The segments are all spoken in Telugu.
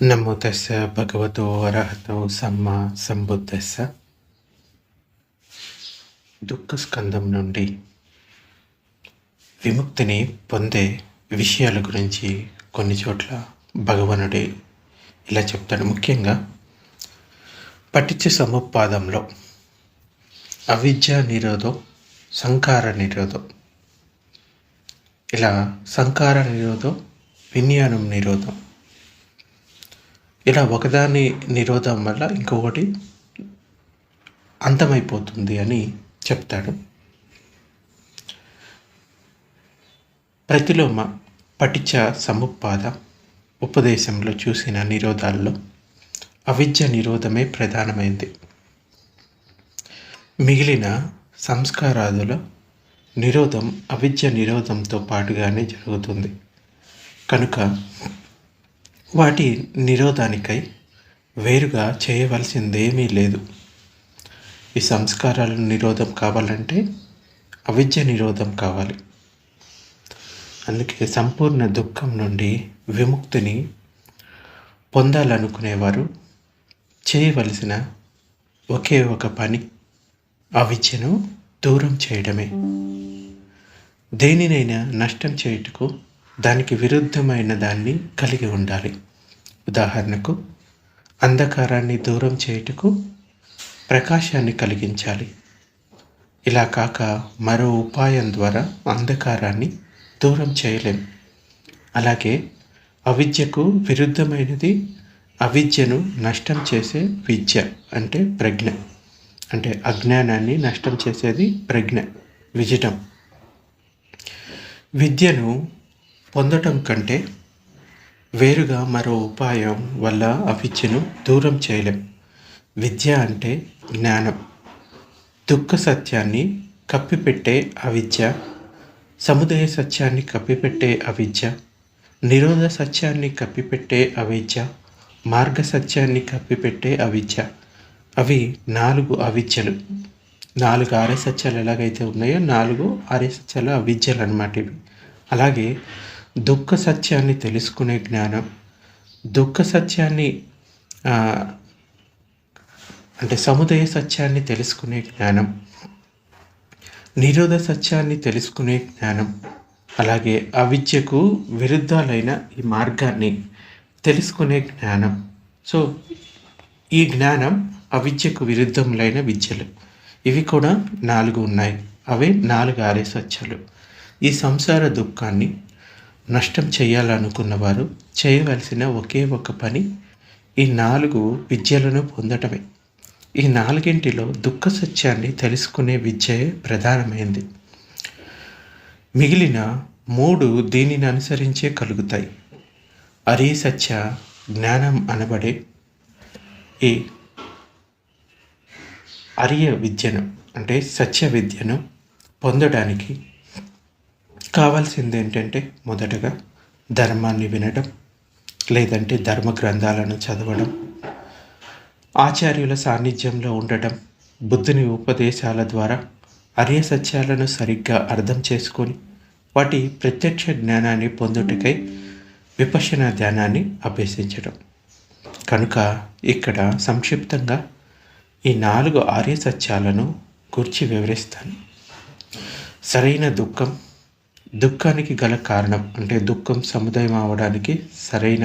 నమో తస్స భగవతో అర్హతో సమ్మ సంబుద్ధస్స దుఃఖ స్కందం నుండి విముక్తిని పొందే విషయాల గురించి కొన్ని చోట్ల భగవానుడే ఇలా చెప్తాడు ముఖ్యంగా పఠించ సముపాదంలో అవిద్య నిరోధం సంకార నిరోధం ఇలా సంకార నిరోధం విజ్ఞానం నిరోధం ఇలా ఒకదాని నిరోధం వల్ల ఇంకొకటి అంతమైపోతుంది అని చెప్తాడు. ప్రతిలోమ పటిచ సముపాద ఉపదేశంలో చూసిన నిరోధాల్లో అవిద్య నిరోధమే ప్రధానమైంది. మిగిలిన సంస్కారాదుల నిరోధం అవిద్య నిరోధంతో పాటుగానే జరుగుతుంది. కనుక వాటి నిరోధానికై వేరుగా చేయవలసిందేమీ లేదు. ఈ సంస్కారాల నిరోధం కావాలంటే అవిద్య నిరోధం కావాలి. అందుకే సంపూర్ణ దుఃఖం నుండి విముక్తిని పొందాలనుకునేవారు చేయవలసిన ఒకే ఒక పని అవిద్యను దూరం చేయడమే. దేనినైనా నష్టం చేయుటకు దానికి విరుద్ధమైన దాన్ని కలిగి ఉండాలి. ఉదాహరణకు అంధకారాన్ని దూరం చేయుటకు ప్రకాశాన్ని కలిగించాలి. ఇలా కాక మరో ఉపాయం ద్వారా అంధకారాన్ని దూరం చేయలేం. అలాగే అవిద్యకు విరుద్ధమైనది అవిద్యను నష్టం చేసే విద్య అంటే ప్రజ్ఞ. అంటే అజ్ఞానాన్ని నష్టం చేసేది ప్రజ్ఞ విజటం. విద్యను పొందటం కంటే వేరుగా మరో ఉపాయం వల్ల అవిద్యను దూరం చేయలేం. విద్య అంటే జ్ఞానం. దుఃఖ సత్యాన్ని కప్పిపెట్టే అవిద్య సముదయ సత్యాన్ని కప్పిపెట్టే అవిద్య నిరోధ సత్యాన్ని కప్పిపెట్టే అవిద్య మార్గ సత్యాన్ని కప్పిపెట్టే అవిద్య. అవి నాలుగు అవిద్యలు. నాలుగు ఆర్య సత్యాలు ఎలాగైతే ఉన్నాయో నాలుగు ఆర్య సత్యాలు అవిద్యలు అనమాట ఇవి. అలాగే దుఃఖ సత్యాన్ని తెలుసుకునే జ్ఞానం దుఃఖ సత్యాన్ని అంటే సముదయ సత్యాన్ని తెలుసుకునే జ్ఞానం నిరోధ సత్యాన్ని తెలుసుకునే జ్ఞానం అలాగే అవిద్యకు విరుద్ధాలైన ఈ మార్గాన్ని తెలుసుకునే జ్ఞానం. సో ఈ జ్ఞానం అవిద్యకు విరుద్ధములైన విద్యలు. ఇవి కూడా నాలుగు ఉన్నాయి. అవే నాలుగు ఆర్య సత్యాలు. ఈ సంసార దుఃఖాన్ని నష్టం చేయాలనుకున్నవారు చేయవలసిన ఒకే ఒక పని ఈ నాలుగు విద్యలను పొందటమే. ఈ నాలుగింటిలో దుఃఖ సత్యాన్ని తెలుసుకునే విద్యయే ప్రధానమైంది. మిగిలిన మూడు దీనిని అనుసరించే కలుగుతాయి. అరీ సత్య జ్ఞానం అనబడే ఈ అరియ విద్యను అంటే సత్య విద్యను పొందడానికి కావాల్సింది ఏంటంటే మొదటగా ధర్మాన్ని వినడం లేదంటే ధర్మ గ్రంథాలను చదవడం ఆచార్యుల సాన్నిధ్యంలో ఉండటం బుద్ధుని ఉపదేశాల ద్వారా అర్య సత్యాలను సరిగ్గా అర్థం చేసుకొని వాటి ప్రత్యక్ష జ్ఞానాన్ని పొందుటకై విపశన ధ్యానాన్ని అభ్యసించడం. కనుక ఇక్కడ సంక్షిప్తంగా ఈ నాలుగు ఆర్య సత్యాలను గురించి వివరిస్తాను. సరైన దుఃఖం దుఃఖానికి గల కారణం అంటే దుఃఖం సముదాయం అవడానికి సరైన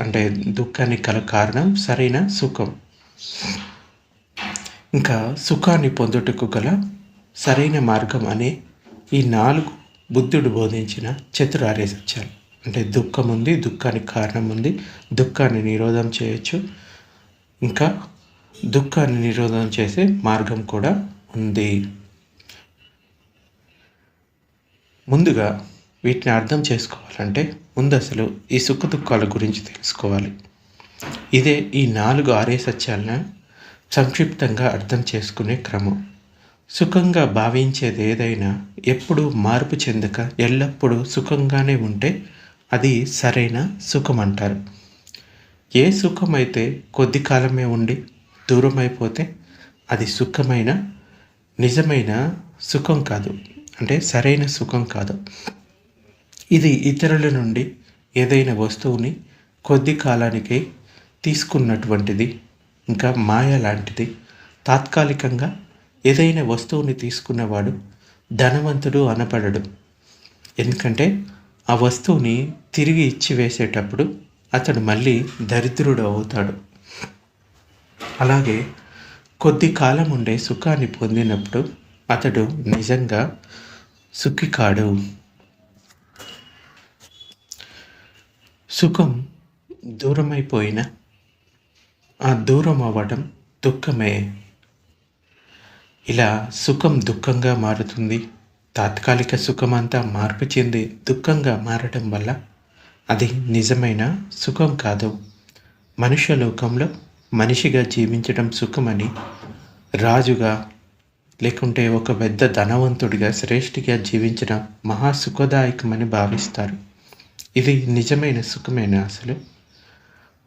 అంటే దుఃఖానికి గల కారణం సరైన సుఖం. ఇంకా సుఖాన్ని పొందుటకు గల సరైన మార్గం అనే ఈ నాలుగు బుద్ధుడు బోధించిన చతురార్య సత్యాలు. అంటే దుఃఖం ఉంది దుఃఖానికి కారణం ఉంది దుఃఖాన్ని నిరోధం చేయొచ్చు. ఇంకా దుఃఖాన్ని నిరోధం చేసే మార్గం కూడా ఉంది. ముందుగా వీటిని అర్థం చేసుకోవాలంటే ముందు అసలు ఈ సుఖ దుఃఖాల గురించి తెలుసుకోవాలి. ఇదే ఈ నాలుగు ఆరే సత్యాలను సంక్షిప్తంగా అర్థం చేసుకునే క్రమం. సుఖంగా భావించేది ఏదైనా ఎప్పుడూ మార్పు చెందక ఎల్లప్పుడూ సుఖంగానే ఉంటే అది సరైన సుఖం అంటారు ఏ సుఖమైతే కొద్ది కాలమే ఉండి దూరం అయిపోతే అది సుఖమైన నిజమైన సుఖం కాదు. అంటే సరైన సుఖం కాదు. ఇది ఇతరుల నుండి ఏదైనా వస్తువుని కొద్ది కాలానికి తీసుకున్నటువంటిది ఇంకా మాయ లాంటిది. తాత్కాలికంగా ఏదైనా వస్తువుని తీసుకున్నవాడు ధనవంతుడు అనపడడు ఎందుకంటే ఆ వస్తువుని తిరిగి ఇచ్చి వేసేటప్పుడు అతడు మళ్ళీ దరిద్రుడు అవుతాడు. అలాగే కొద్ది కాలం ఉండే సుఖాన్ని పొందినప్పుడు అతడు నిజంగా సుఖి కాడు సుఖం దూరమైపోయిన ఆ దూరం అవ్వడం దుఃఖమే. ఇలా సుఖం దుఃఖంగా మారుతుంది. తాత్కాలిక సుఖమంతా మార్పు చెంది దుఃఖంగా మారడం వల్ల అది నిజమైన సుఖం కాదు. మనుష్య లోకంలో మనిషిగా జీవించడం సుఖమని రాజుగా లేకుంటే ఒక పెద్ద ధనవంతుడిగా శ్రేష్ఠిగా జీవించిన మహా సుఖదాయకమని భావిస్తారు. ఇది నిజమైన సుఖమైన అసలు?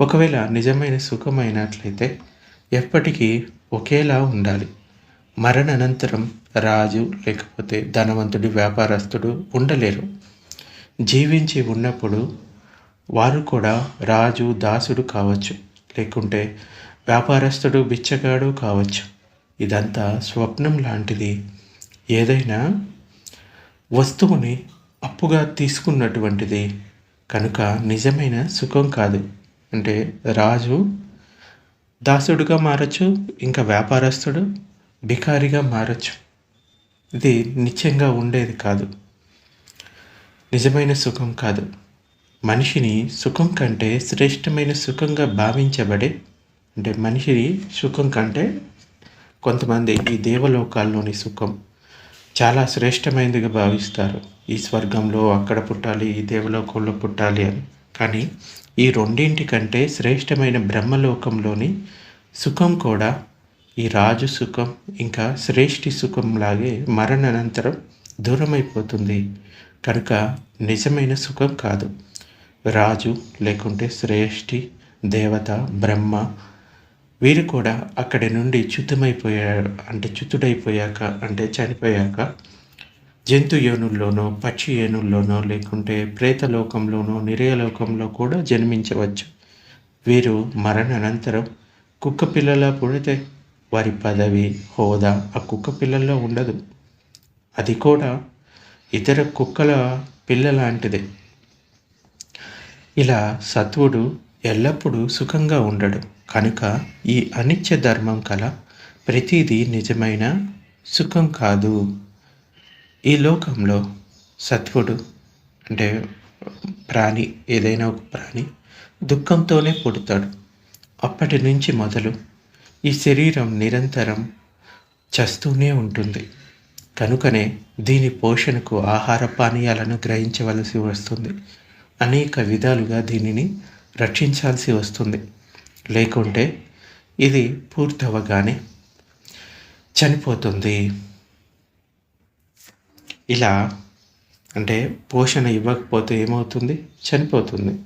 ఒకవేళ నిజమైన సుఖమైనట్లయితే ఎప్పటికీ ఒకేలా ఉండాలి. మరణానంతరం రాజు లేకపోతే ధనవంతుడి వ్యాపారస్తుడు ఉండలేరు. జీవించి ఉన్నప్పుడు వారు కూడా రాజు దాసుడు కావచ్చు. లేకుంటే వ్యాపారస్తుడు బిచ్చగాడు కావచ్చు. ఇదంతా స్వప్నం లాంటిది. ఏదైనా వస్తువుని అప్పుగా తీసుకున్నటువంటిది కనుక నిజమైన సుఖం కాదు. అంటే రాజు దాసుడుగా మారచ్చు ఇంకా వ్యాపారస్తుడు బికారిగా మారచ్చు. ఇది నిత్యంగా ఉండేది కాదు. నిజమైన సుఖం కాదు. మనిషిని సుఖం కంటే శ్రేష్టమైన సుఖంగా భావించబడే అంటే మనిషిని సుఖం కంటే కొంతమంది ఈ దేవలోకాల్లోని సుఖం చాలా శ్రేష్టమైనదిగా భావిస్తారు. ఈ స్వర్గంలో అక్కడ పుట్టాలి ఈ దేవలోకంలో పుట్టాలి అని. కానీ ఈ రెండింటి కంటే శ్రేష్టమైన బ్రహ్మలోకంలోని సుఖం కూడా ఈ రాజు సుఖం ఇంకా శ్రేష్ఠి సుఖం లాగే మరణానంతరం దూరమైపోతుంది. కనుక నిజమైన సుఖం కాదు. రాజు లేకుంటే శ్రేష్ఠి దేవత బ్రహ్మ వీరు కూడా అక్కడి నుండి చ్యుతమైపోయారు. అంటే చ్యుతుడైపోయాక అంటే చనిపోయాక జంతు ఏనుల్లోనో పక్షి ఏనుల్లోనో లేకుంటే ప్రేతలోకంలోనో నిరయలోకంలో కూడా జన్మించవచ్చు. వీరు మరణానంతరం కుక్క పిల్లల పుడితే వారి పదవి హోదా ఆ కుక్క పిల్లల్లో ఉండదు. అది కూడా ఇతర కుక్కల పిల్ల లాంటిదే ఇలా సత్వుడు ఎల్లప్పుడూ సుఖంగా ఉండడు. కనుక ఈ అనిత్య ధర్మం కల ప్రతిదీ నిజమైన సుఖం కాదు. ఈ లోకంలో సత్వుడు అంటే ప్రాణి ఏదైనా ఒక ప్రాణి దుఃఖంతోనే పుడతాడు. అప్పటి నుంచి మొదలు ఈ శరీరం నిరంతరం చస్తూనే ఉంటుంది. కనుకనే దీని పోషణకు ఆహార పానీయాలను గ్రహించవలసి వస్తుంది. అనేక విధాలుగా దీనిని రక్షించాల్సి వస్తుంది. లేకుంటే ఇది పూర్తవగానే చనిపోతుంది. ఇలా అంటే పోషణ ఇవ్వకపోతే ఏమవుతుంది? చనిపోతుంది.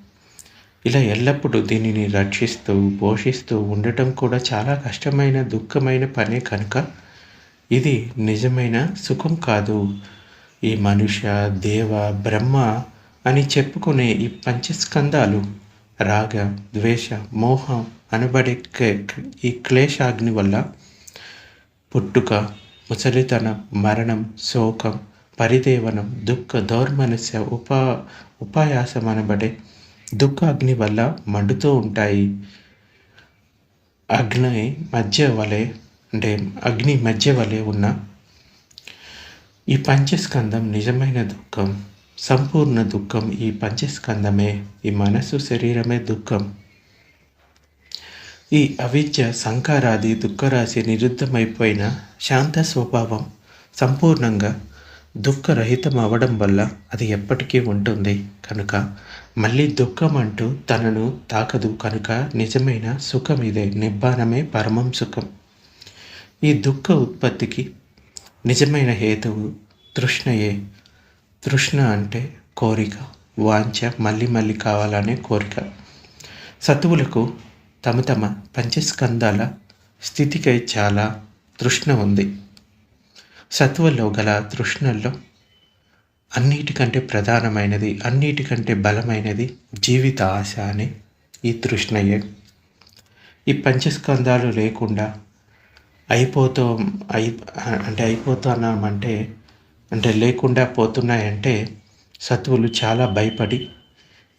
ఇలా ఎల్లప్పుడూ దీనిని రక్షిస్తూ పోషిస్తూ ఉండటం కూడా చాలా కష్టమైన దుఃఖమైన పనే కనుక ఇది నిజమైన సుఖం కాదు. ఈ మనుష్య దేవ బ్రహ్మ అని చెప్పుకునే ఈ పంచస్కందాలు రాగ ద్వేష మోహం అనబడే ఈ క్లేశాగ్ని వల్ల పుట్టుక ముసలితనం మరణం శోకం పరిదేవనం దుఃఖ దౌర్మనస్య ఉపా ఉపాయాసం అనబడే దుఃఖ అగ్ని వల్ల మండుతూ ఉంటాయి. అగ్ని మధ్య వలె అంటే అగ్ని మధ్య వలె ఉన్న ఈ పంచస్కందం నిజమైన దుఃఖం. సంపూర్ణ దుఃఖం ఈ పంచస్కందమే ఈ మనసు శరీరమే దుఃఖం. ఈ అవిద్య సంకారాది దుఃఖరాశి నిరుద్ధమైపోయిన శాంత స్వభావం సంపూర్ణంగా దుఃఖరహితం అవడం వల్ల అది ఎప్పటికీ ఉంటుంది. కనుక మళ్ళీ దుఃఖం అంటూ తనను తాకదు. కనుక నిజమైన సుఖం ఇదే నిబ్బానమే పరమం సుఖం. ఈ దుఃఖ ఉత్పత్తికి నిజమైన హేతువు తృష్ణయే. తృష్ణ అంటే కోరిక వాంఛ మళ్ళీ మళ్ళీ కావాలనే కోరిక. సతువులకు తమ తమ పంచస్కందాల స్థితికై చాలా తృష్ణ ఉంది. సత్వలో గల తృష్ణల్లో అన్నిటికంటే ప్రధానమైనది అన్నిటికంటే బలమైనది జీవిత ఆశ అని ఈ తృష్ణయే. ఈ పంచస్కందాలు లేకుండా అయిపోతూ అయి అంటే అయిపోతున్నామంటే అంటే లేకుండా పోతున్నాయంటే సత్వులు చాలా భయపడి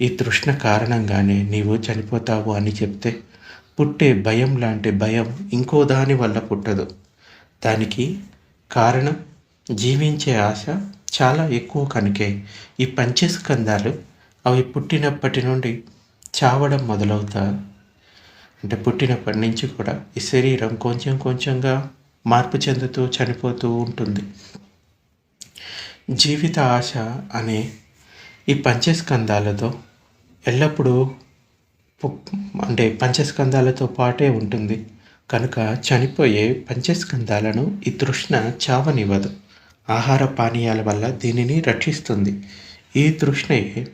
ఈ తృష్ణ కారణంగానే నీవు చనిపోతావు అని చెప్తే పుట్టే భయం లాంటి భయం ఇంకో దాని వల్ల పుట్టదు. దానికి కారణం జీవించే ఆశ చాలా ఎక్కువ కనుకే ఈ పంచస్కందాలు అవి పుట్టినప్పటి నుండి చావడం మొదలవుతాయి అంటే పుట్టినప్పటి నుంచి కూడా ఈ శరీరం కొంచెం కొంచెంగా మార్పు చెందుతూ చనిపోతూ ఉంటుంది. జీవిత ఆశ అనే ఈ పంచస్కందాలతో ఎల్లప్పుడూ అంటే పంచస్కందాలతో పాటే ఉంటుంది. కనుక చనిపోయే పంచస్కందాలను ఈ తృష్ణ చావనివ్వదు. ఆహార పానీయాల వల్ల దీనిని రక్షిస్తుంది. ఈ తృష్ణయే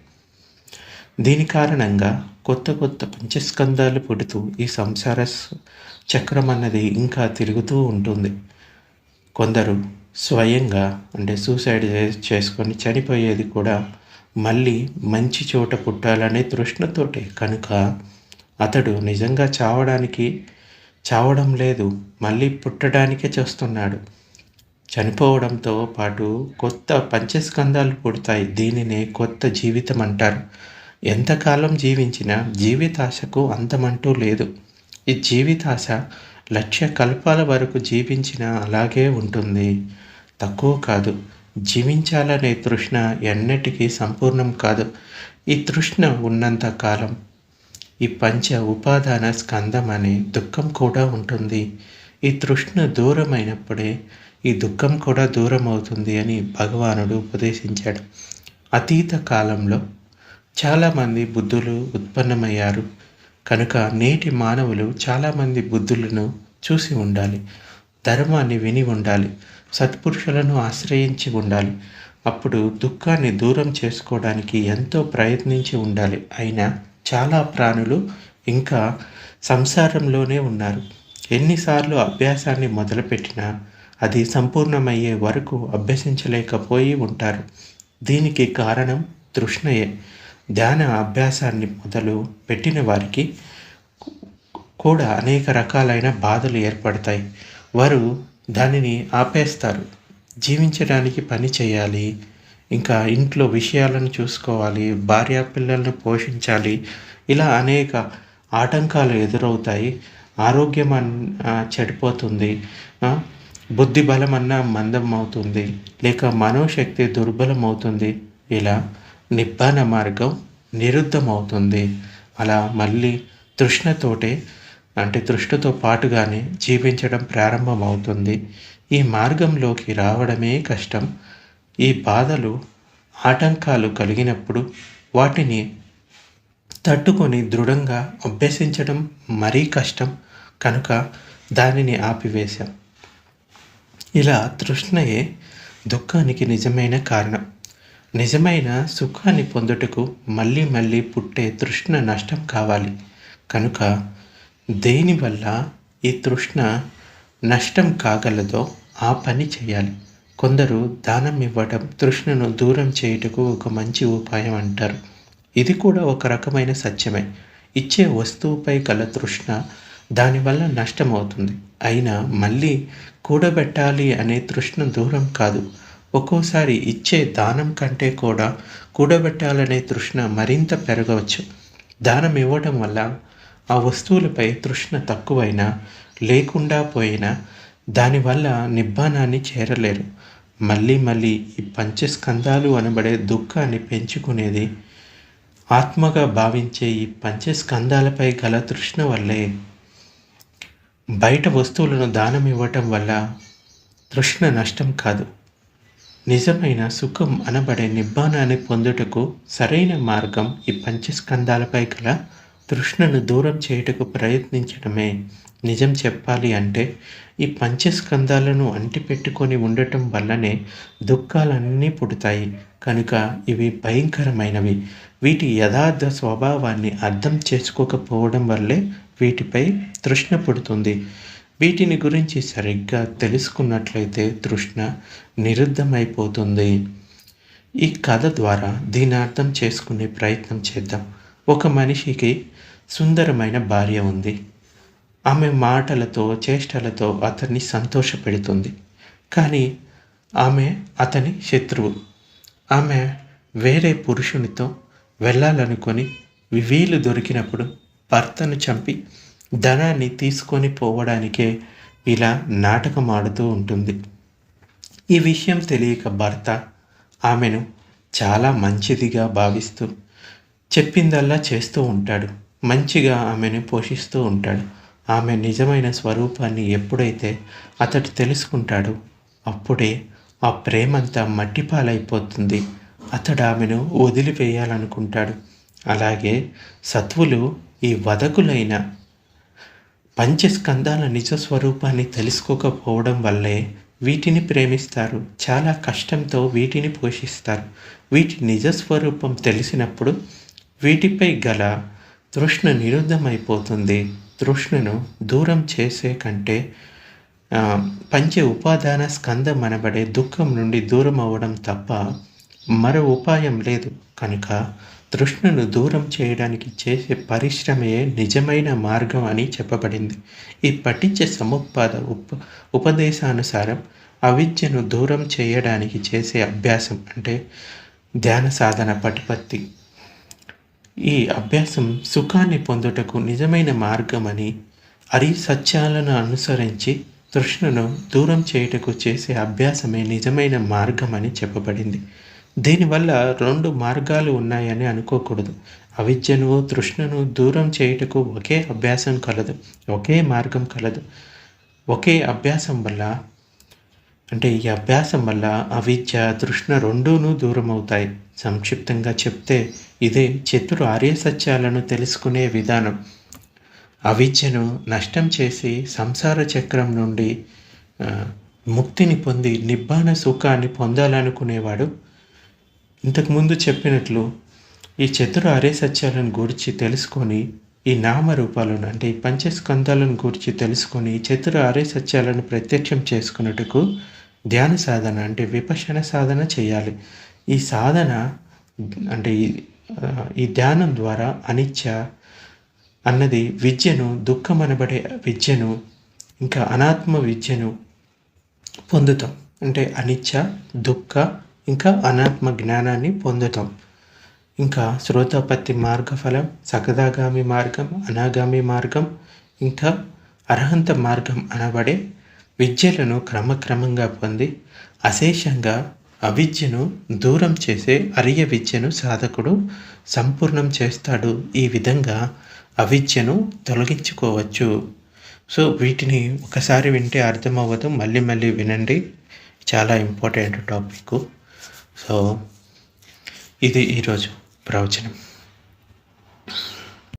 దీని కారణంగా కొత్త కొత్త పంచస్కందాలు పుడుతూ ఈ సంసార చక్రం అన్నది ఇంకా తిరుగుతూ ఉంటుంది. కొందరు స్వయంగా అంటే సూసైడ్ చేసుకొని చనిపోయేది కూడా మళ్ళీ మంచి చోట పుట్టాలనే తృష్ణతోటే. కనుక అతడు నిజంగా చావడానికి చావడం లేదు మళ్ళీ పుట్టడానికే చేస్తున్నాడు. చనిపోవడంతో పాటు కొత్త పంచస్కందాలు పుడతాయి. దీనినే కొత్త జీవితం అంటారు. ఎంతకాలం జీవించినా జీవితాశకు అంతమంటూ లేదు. ఈ జీవితాశ లక్ష్య కల్పాల వరకు జీవించిన అలాగే ఉంటుంది. తక్కువ కాదు. జీవించాలనే తృష్ణ ఎన్నటికీ సంపూర్ణం కాదు. ఈ తృష్ణ ఉన్నంత కాలం. ఈ పంచ ఉపాదాన స్కందం అనే దుఃఖం కూడా ఉంటుంది. ఈ తృష్ణ దూరమైనప్పుడే ఈ దుఃఖం కూడా దూరం అవుతుంది అని భగవానుడు ఉపదేశించాడు. అతీత కాలంలో చాలామంది బుద్ధులు ఉత్పన్నమయ్యారు. కనుక నేటి మానవులు చాలామంది బుద్ధులను చూసి ఉండాలి. ధర్మాన్ని విని ఉండాలి. సత్పురుషులను ఆశ్రయించి ఉండాలి. అప్పుడు దుఃఖాన్ని దూరం చేసుకోవడానికి ఎంతో ప్రయత్నించి ఉండాలి. అయినా చాలా ప్రాణులు ఇంకా సంసారంలోనే ఉన్నారు. ఎన్నిసార్లు అభ్యాసాన్ని మొదలుపెట్టినా అది సంపూర్ణమయ్యే వరకు అభ్యసించలేకపోయి ఉంటారు. దీనికి కారణం తృష్ణయే. ధ్యాన అభ్యాసాన్ని మొదలు పెట్టిన వారికి కూడా అనేక రకాలైన బాధలు ఏర్పడతాయి. వారు దానిని ఆపేస్తారు. జీవించడానికి పని చేయాలి. ఇంకా ఇంట్లో విషయాలను చూసుకోవాలి. భార్య పిల్లలను పోషించాలి. ఇలా అనేక ఆటంకాలు ఎదురవుతాయి. ఆరోగ్యం అన్ చెడిపోతుంది. బుద్ధి బలం అన్న మందం అవుతుంది. లేక మనోశక్తి దుర్బలం అవుతుంది. ఇలా నిబ్బాన మార్గం నిరుద్ధమవుతుంది. అలా మళ్ళీ తృష్ణతోటే అంటే తృష్ణతో పాటుగానే జీవించడం ప్రారంభమవుతుంది. ఈ మార్గంలోకి రావడమే కష్టం. ఈ బాధలు ఆటంకాలు కలిగినప్పుడు వాటిని తట్టుకొని దృఢంగా అభ్యసించడం మరీ కష్టం. కనుక దానిని ఆపివేశాం. ఇలా తృష్ణయే దుఃఖానికి నిజమైన కారణం. నిజమైన సుఖాన్ని పొందుటకు మళ్ళీ మళ్ళీ పుట్టే తృష్ణ నష్టం కావాలి. కనుక దేనివల్ల ఈ తృష్ణ నష్టం కాగలదో ఆ పని చేయాలి. కొందరు దానం ఇవ్వడం తృష్ణను దూరం చేయుటకు ఒక మంచి ఉపాయం అంటారు. ఇది కూడా ఒక రకమైన సత్యమే. ఇచ్చే వస్తువుపై గల తృష్ణ దానివల్ల నష్టమవుతుంది అయినా మళ్ళీ కూడబెట్టాలి అనే తృష్ణ దూరం కాదు. ఒక్కోసారి ఇచ్చే దానం కంటే కూడా కూడబెట్టాలనే తృష్ణ మరింత పెరగవచ్చు. దానం ఇవ్వడం వల్ల ఆ వస్తువులపై తృష్ణ తక్కువైనా లేకుండా పోయినా దానివల్ల నిబ్బానాన్ని చేరలేరు. మళ్ళీ మళ్ళీ ఈ పంచస్కందాలు అనబడే దుఃఖాన్ని పెంచుకునేది ఆత్మగా భావించే ఈ పంచస్కందాలపై గల తృష్ణ వల్లే. బయట వస్తువులను దానం ఇవ్వటం వల్ల తృష్ణ నష్టం కాదు. నిజమైన సుఖం అనబడే నిబ్బానాన్ని పొందుటకు సరైన మార్గం ఈ పంచస్కందాలపై గల తృష్ణను దూరం చేయుటకు ప్రయత్నించడమే నిజం చెప్పాలి అంటే ఈ పంచస్కందాలను అంటిపెట్టుకొని ఉండటం వల్లనే దుఃఖాలన్నీ పుడతాయి. కనుక ఇవి భయంకరమైనవి. వీటి యథార్థ స్వభావాన్ని అర్థం చేసుకోకపోవడం వల్లే వీటిపై తృష్ణ పుడుతుంది. వీటిని గురించి సరిగ్గా తెలుసుకున్నట్లయితే తృష్ణ నిరుద్ధమైపోతుంది. ఈ కథ ద్వారా దీని అర్థం చేసుకునే ప్రయత్నం చేద్దాం. ఒక మనిషికి సుందరమైన భార్య ఉంది. ఆమె మాటలతో చేష్టలతో అతన్ని సంతోషపెడుతుంది. కానీ ఆమె అతని శత్రువు. ఆమె వేరే పురుషునితో వెళ్ళాలనుకొని వీలు దొరికినప్పుడు భర్తను చంపి ధనాన్ని తీసుకొని పోవడానికే ఇలా నాటకం ఆడుతూ ఉంటుంది. ఈ విషయం తెలియక భర్త ఆమెను చాలా మంచిదిగా భావిస్తూ చెప్పిందల్లా చేస్తూ ఉంటాడు. మంచిగా ఆమెను పోషిస్తూ ఉంటాడు. ఆమె నిజమైన స్వరూపాన్ని ఎప్పుడైతే అతడు తెలుసుకుంటాడో అప్పుడే ఆ ప్రేమంతా మట్టిపాలైపోతుంది. అతడు ఆమెను వదిలివేయాలనుకుంటాడు. అలాగే సత్వులు ఈ వదకులైన పంచస్కందాల నిజ స్వరూపాన్ని తెలుసుకోకపోవడం వల్లే వీటిని ప్రేమిస్తారు. చాలా కష్టంతో వీటిని పోషిస్తారు. వీటి నిజ స్వరూపం తెలిసినప్పుడు వీటిపై గల తృష్ణ నిరుద్ధమైపోతుంది. తృష్ణను దూరం చేసే కంటే పంచ ఉపాదాన స్కందం అనబడే దుఃఖం నుండి దూరం అవ్వడం తప్ప మరో ఉపాయం లేదు. కనుక తృష్ణను దూరం చేయడానికి చేసే పరిశ్రమయే నిజమైన మార్గం అని చెప్పబడింది. ఈ పఠించే సముపాద ఉప ఉపదేశానుసారం అవిద్యను దూరం చేయడానికి చేసే అభ్యాసం అంటే ధ్యాన సాధన పటిపత్తి. ఈ అభ్యాసం సుఖాన్ని పొందుటకు నిజమైన మార్గమని అరి సత్యాలను అనుసరించి తృష్ణను దూరం చేయుటకు చేసే అభ్యాసమే నిజమైన మార్గమని చెప్పబడింది. దీనివల్ల రెండు మార్గాలు ఉన్నాయని అనుకోకూడదు. అవిద్యను తృష్ణను దూరం చేయుటకు ఒకే అభ్యాసం కలదు. ఒకే మార్గం కలదు. ఒకే అభ్యాసం వల్ల అంటే ఈ అభ్యాసం వల్ల అవిద్య తృష్ణ రెండూనూ దూరం అవుతాయి సంక్షిప్తంగా చెప్తే ఇదే చతురు ఆర్య సత్యాలను తెలుసుకునే విధానం. అవిద్యను నష్టం చేసి సంసార చక్రం నుండి ముక్తిని పొంది నిబ్బాన సుఖాన్ని పొందాలనుకునేవాడు. ఇంతకుముందు చెప్పినట్లు ఈ చతుర అరే సత్యాలను గురించి తెలుసుకొని ఈ నామరూపాలను అంటే ఈ పంచస్కందాలను గురించి తెలుసుకొని చతుర అరే సత్యాలను ప్రత్యక్షం చేసుకున్నట్టుకు ధ్యాన సాధన అంటే విపశన సాధన చేయాలి. ఈ సాధన అంటే ఈ ధ్యానం ద్వారా అనిత్య అన్నది విద్యను దుఃఖం అనబడే విద్యను ఇంకా అనాత్మ విద్యను పొందుతాం. అంటే అనిత్య దుఃఖ ఇంకా అనాత్మ జ్ఞానాన్ని పొందుతాం. ఇంకా శ్రోతోపత్తి మార్గఫలం సగదాగామి మార్గం అనాగామి మార్గం ఇంకా అర్హంత మార్గం అనబడే విద్యలను క్రమక్రమంగా పొంది అశేషంగా అవిద్యను దూరం చేసే అరియ విద్యను సాధకుడు సంపూర్ణం చేస్తాడు. ఈ విధంగా అవిద్యను తొలగించుకోవచ్చు. సో వీటిని ఒకసారి వింటే అర్థమవ్వదు. మళ్ళీ మళ్ళీ వినండి. చాలా ఇంపార్టెంట్ టాపిక్. సో ఇది ఈరోజు ప్రవచనం.